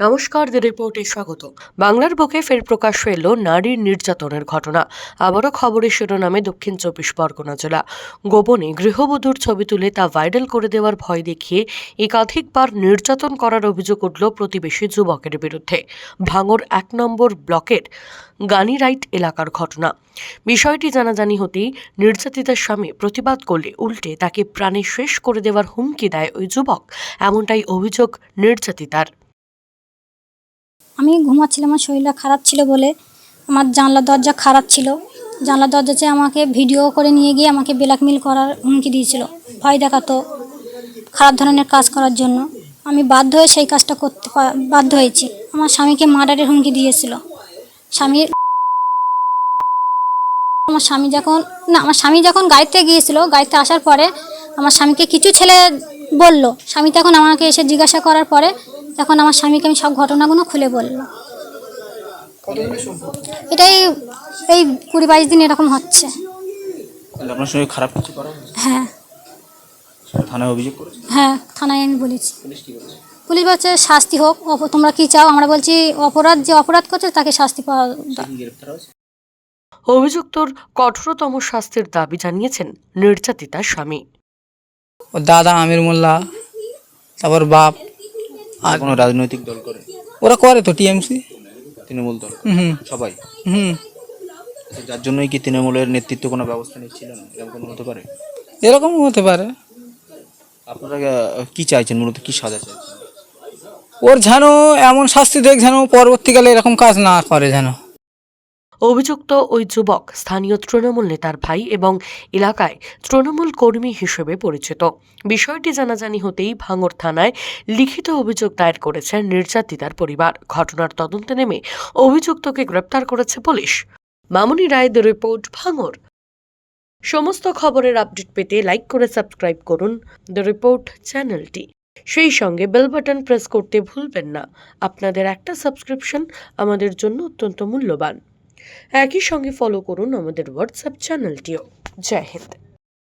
নমস্কার দি রিপোর্টে স্বাগত। বাংলার বুকে ফের প্রকাশ্য এলো নারীর নির্যাতনের ঘটনা। আবারও খবরের শিরোনামে দক্ষিণ চব্বিশ পরগনা জেলা। গোপনে গৃহবধূর ছবি তুলে তা ভাইরাল করে দেওয়ার ভয় দেখিয়ে একাধিকবার নির্যাতন করার অভিযোগ উঠল প্রতিবেশী যুবকের বিরুদ্ধে। ভাঙর এক নম্বর ব্লকের গানিরাইট এলাকার ঘটনা। বিষয়টি জানাজানি হতেই নির্যাতিতার স্বামী প্রতিবাদ করলে উল্টে তাকে প্রাণে শেষ করে দেওয়ার হুমকি দেয় ওই যুবক। এমনটাই অভিযোগ নির্যাতিতার। আমি ঘুমাচ্ছিলাম, আমার শরীরটা খারাপ ছিল বলে, আমার জানলা দরজা খারাপ ছিল। জানলা দরজাতে আমাকে ভিডিও করে নিয়ে গিয়ে আমাকে ব্ল্যাকমেল করার হুমকি দিয়েছিল। ভয় দেখাতো খারাপ ধরনের কাজ করার জন্য। আমি বাধ্য হয়ে সেই কাজটা করতে বাধ্য হয়েছি। আমার স্বামীকে মার্ডারের হুমকি দিয়েছিল। স্বামীর, আমার স্বামী যখন, না, আমার স্বামী যখন গাড়িতে গিয়েছিল, গাড়িতে আসার পরে আমার স্বামীকে কিছু ছেলে বলল। স্বামী তখন আমাকে এসে জিজ্ঞাসা করার পরে তখন আমার স্বামীকে আমি সব ঘটনাগুলো খুলে বলল এটাই এই কুড়ি বাইশ দিন এরকম হচ্ছে। আপনার সঙ্গে খারাপ কিছু করা হ্যাঁ। থানায় অভিযোগ করেছে? হ্যাঁ থানায় আমি বলেছি। পুলিশ কি বলছে? শাস্তি হোক অপ- তোমরা কি চাও? আমরা বলছি অপরাধ যে অপরাধ করছে তাকে শাস্তি পাওয়া অভিযুক্তর কঠোরতম শাস্তির দাবি জানিয়েছেন নির্যাতিতার স্বামী। ওর দাদা আমির মোল্লা তারপর বাপ আর কোনো রাজনৈতিক দল করে? ওরা করে তো টিএমসি। তৃণমূল দল? হুম সবাই? হুম। যার জন্যই কি তৃণমূলের নেতৃত্ব কোনো ব্যবস্থা নিচ্ছিল না? এরকম কোনো হতে পারে? এরকম হতে পারে। আপনারা কি চাইছেন? মূলত কি সাজা চাইছেন? ওর যেন এমন শাস্তি দেখ যেন পরবর্তীকালে এরকম কাজ না করে যেন। অভিযুক্ত ওই যুবক স্থানীয় তৃণমূল নেতার ভাই এবং এলাকায় তৃণমূল কর্মী হিসেবে পরিচিত। বিষয়টি জানাজানি হতেই ভাঙর থানায় লিখিত অভিযোগ দায়ের করেছে নির্যাতিতার পরিবার। ঘটনার তদন্তে নেমে অভিযুক্তকে গ্রেপ্তার করেছে police. Mamuni the report, Bhangar. সমস্ত খবরের আপডেট পেতে লাইক করে সাবস্ক্রাইব করুন। দ্য রিপোর্ট, চ্যানেলটি। সেই সঙ্গে বেল বাটন প্রেস করতে ভুলবেন না। আপনাদের একটা সাবস্ক্রিপশন আমাদের জন্য অত্যন্ত মূল্যবান। একই সঙ্গে ফলো করুন আমাদের হোয়াটসঅ্যাপ চ্যানেলটিও জয় হিন্দ।